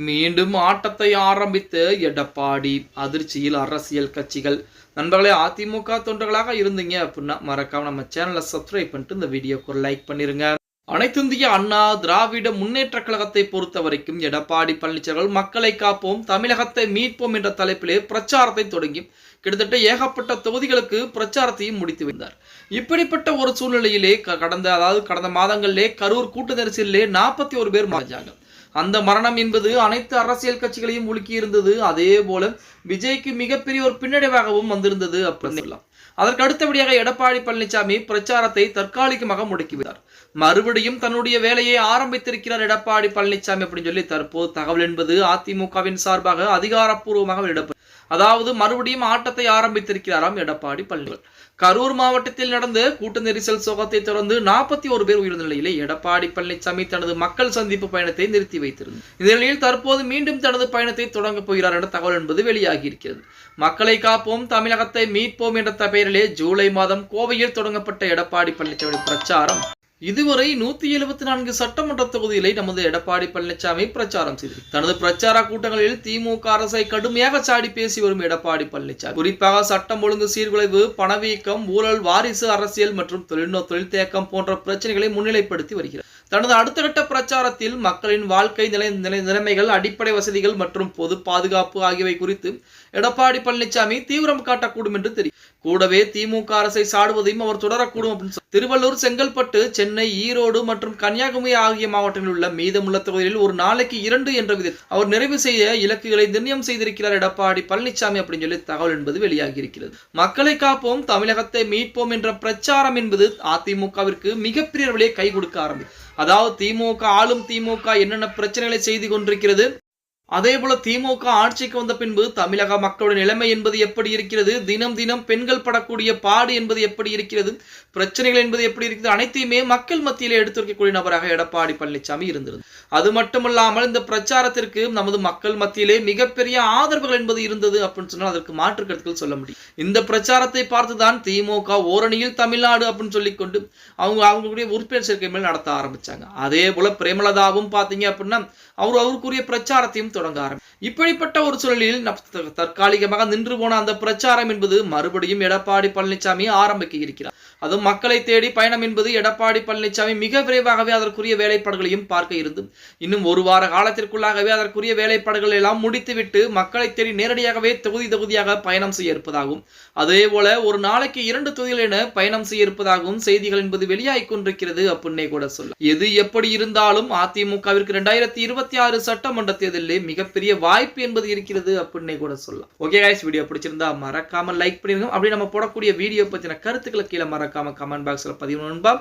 மீண்டும் ஆட்டத்தை ஆரம்பித்த எடப்பாடி அதிர்ச்சியில் அரசியல் கட்சிகள். நண்பர்களே அதிமுக தொண்டர்களாக இருந்தீங்க அப்படின்னா மறக்காம நம்ம சேனலை சப்ஸ்கிரைப் பண்ணிட்டு இந்த வீடியோக்கு ஒரு லைக் பண்ணிருங்க. அனைத்திந்திய அண்ணா திராவிட முன்னேற்ற கழகத்தை பொறுத்த வரைக்கும் எடப்பாடி பழனிசாமி மக்களை காப்போம் தமிழகத்தை மீட்போம் என்ற தலைப்பிலே பிரச்சாரத்தை தொடங்கி கிட்டத்தட்ட ஏகப்பட்ட தொகுதிகளுக்கு பிரச்சாரத்தையும் முடித்து வைத்தார். இப்படிப்பட்ட ஒரு சூழ்நிலையிலே க- கடந்த அதாவது கடந்த மாதங்களிலே கரூர் கூட்டு நெரிசலிலே நாற்பத்தி ஒரு பேர் மறைஞ்சாங்க. அந்த மரணம் என்பது அனைத்து அரசியல் கட்சிகளையும் உலுக்கி இருந்தது அதே போல விஜய்க்கு மிகப்பெரிய ஒரு பின்னடைவாகவும் வந்திருந்தது அப்படின்னு சொல்லலாம். அதற்கு அடுத்தபடியாக எடப்பாடி பழனிசாமி பிரச்சாரத்தை தற்காலிகமாக முடக்கிவிட்டார். மறுபடியும் தன்னுடைய வேலையை ஆரம்பித்திருக்கிறார் எடப்பாடி பழனிசாமி அப்படின்னு சொல்லி தற்போது தகவல் என்பது அதிமுகவின் சார்பாக அதிகாரப்பூர்வமாக வெளியிடப்பட்டது அதாவது மறுபடியும் ஆட்டத்தை ஆரம்பித்திருக்கிறாராம் எடப்பாடி பழனிசாமி கரூர் மாவட்டத்தில் நடந்த கூட்ட நெரிசல் சோகத்தை தொடர்ந்து நாற்பத்தி ஒரு பேர் உயிர்ந்த நிலையிலே எடப்பாடி பழனிசாமி தனது மக்கள் சந்திப்பு பயணத்தை நிறுத்தி வைத்திருந்தார். இந்த நிலையில் தற்போது மீண்டும் தனது பயணத்தை தொடங்கப் போகிறார் என தகவல் என்பது வெளியாகி இருக்கிறது. மக்களை காப்போம் தமிழகத்தை மீட்போம் என்ற பெயரிலே ஜூலை மாதம் கோவையில் தொடங்கப்பட்ட எடப்பாடி பழனிசாமி பிரச்சாரம். இதுவரை நூத்தி எழுபத்தி நான்கு சட்டமன்ற தொகுதிகளை நமது எடப்பாடி பழனிசாமி பிரச்சாரம் செய்தார் தனது பிரச்சார கூட்டங்களில் திமுக அரசை கடுமையாக சாடி பேசி வரும் எடப்பாடி பழனிசாமி. குறிப்பாக சட்டம் ஒழுங்கு சீர்குலைவு பணவீக்கம் ஊழல் வாரிசு அரசியல் மற்றும் தொழில்நுட்ப தொழில் தேக்கம் போன்ற பிரச்சனைகளை முன்னிலைப்படுத்தி வருகிறார். தனது அடுத்த கட்ட பிரச்சாரத்தில் மக்களின் வாழ்க்கை நிலை நிலை நிலைமைகள் அடிப்படை வசதிகள் மற்றும் பொது பாதுகாப்பு ஆகியவை குறித்து எடப்பாடி பழனிசாமி தீவிரம் காட்டக்கூடும் என்று தெரியும் கூடவே திமுக அரசை சாடுவதையும் அவர் தொடரக்கூடும் அப்படின்னு திருவள்ளூர் செங்கல்பட்டு சென்னை ஈரோடு மற்றும் கன்னியாகுமரி ஆகிய மாவட்டங்களில் உள்ள மீதமுள்ள தொகுதிகளில் ஒரு நாளைக்கு இரண்டு என்ற விதத்தில் அவர் நிறைவு செய்ய இலக்குகளை நிர்ணயம் செய்திருக்கிறார் எடப்பாடி பழனிசாமி அப்படின்னு சொல்லி தகவல் என்பது வெளியாகி இருக்கிறது மக்களை காப்போம் தமிழகத்தை மீட்போம் என்ற பிரச்சாரம் என்பது அதிமுகவிற்கு மிகப்பெரிய அளவிலே கை கொடுக்க ஆரம்பித்தது அதாவது திமுக ஆளும் திமுக என்னென்ன பிரச்சனைகளை செய்து கொண்டிருக்கிறது? அதே போல திமுக ஆட்சிக்கு வந்த பின்பு தமிழக மக்களுடைய நிலைமை என்பது எப்படி இருக்கிறது? தினம் தினம் பெண்கள் படக்கூடிய பாடு என்பது எப்படி இருக்கிறது? பிரச்சனைகள் என்பது எப்படி இருக்கிறது? அனைத்தையுமே மக்கள் மத்தியிலே எடுத்துரைக்கக்கூடிய நபராக எடப்பாடி பழனிசாமி இருந்தது அது மட்டுமல்லாமல் இந்த பிரச்சாரத்திற்கு நமது மக்கள் மத்தியிலே மிகப்பெரிய ஆதரவுகள் என்பது இருந்தது அப்படின்னு சொன்னால் அதற்கு மாற்று கருத்துக்கள் சொல்ல முடியும். இந்த பிரச்சாரத்தை பார்த்துதான் திமுக ஓரணியில் தமிழ்நாடு அப்படின்னு சொல்லிக்கொண்டு அவங்க அவங்களுடைய உறுப்பினர் சேர்க்கை மேல் நடத்த ஆரம்பிச்சாங்க. அதே போல பிரேமலதாவும் பார்த்தீங்க அப்படின்னா அவர் அவருக்குரிய பிரச்சாரத்தையும் தொடங்க ஆரம்பி. இப்படிப்பட்ட ஒரு சூழலில் தற்காலிகமாக நின்று போன அந்த பிரச்சாரம் என்பது மறுபடியும் எடப்பாடி பழனிசாமி ஆரம்பிக்க இருக்கிறார். அதுவும் மக்களை தேடி பயணம் என்பது எடப்பாடி பழனிசாமி மிக விரைவாகவே அதற்குரிய வேலைப்பாடுகளையும் பார்க்க இருந்து இன்னும் ஒரு வார காலத்திற்குள்ளாகவே அதற்குரிய வேலைப்பாடுகள் எல்லாம் முடித்துவிட்டு மக்களை தேடி நேரடியாகவே தொகுதி தொகுதியாக பயணம் செய்ய இருப்பதாகவும் அதே போல ஒரு நாளைக்கு இரண்டு தொகுதிகள் என பயணம் செய்ய இருப்பதாகவும் செய்திகள் என்பது வெளியாகிக் கொண்டிருக்கிறது அப்படின்னே கூட சொல்ல. எது எப்படி இருந்தாலும் அதிமுகவிற்கு இரண்டாயிரத்தி இருபத்தி ஆறு சட்டமன்ற தேர்தலிலே மிகப்பெரிய வாய்ப்பு என்பது இருக்கிறது அப்படின்னே கூட சொல்லலாம் ஓகே வீடியோ பிடிச்சிருந்தா மறக்காம லைக் பண்ணிருங்க. அப்படி நம்ம போடக்கூடிய வீடியோ பத்தின கருத்துக்களை கீழே மறக்காம கமெண்ட் பாக்ஸ்ல பதிவு நண்பா.